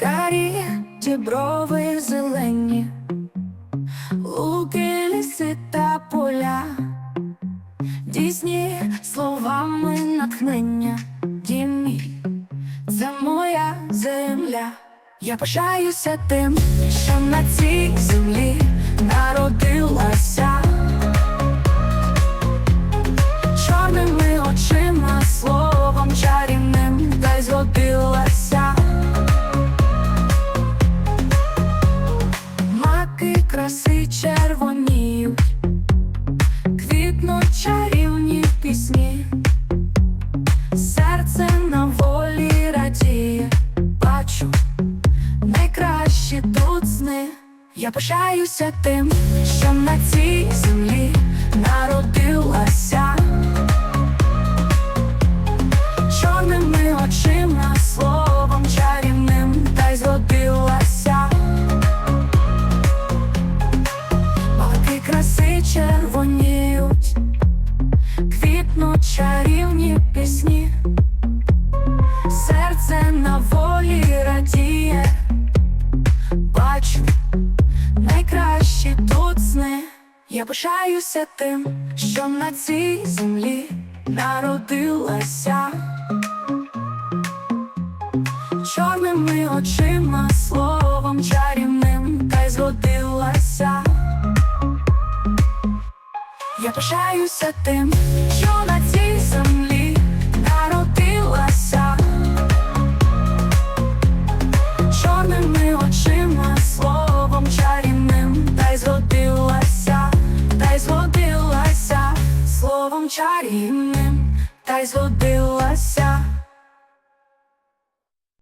Карі діброви зелені, луки, ліси та поля, дійсні словами натхнення, дім мій, це моя земля. Я пишаюся тим, що на цій землі народилася. Краси червоніють, квітнуть чарівні пісні, серце на волі радіє, бачу найкращі тут сни. Я пишаюся тим, що на цій землі Я пишаюся тим, що на цій землі народилася. Чорними очима, словом чарівним та й згодилася. Я пишаюся тим, чарівним та й згодилася.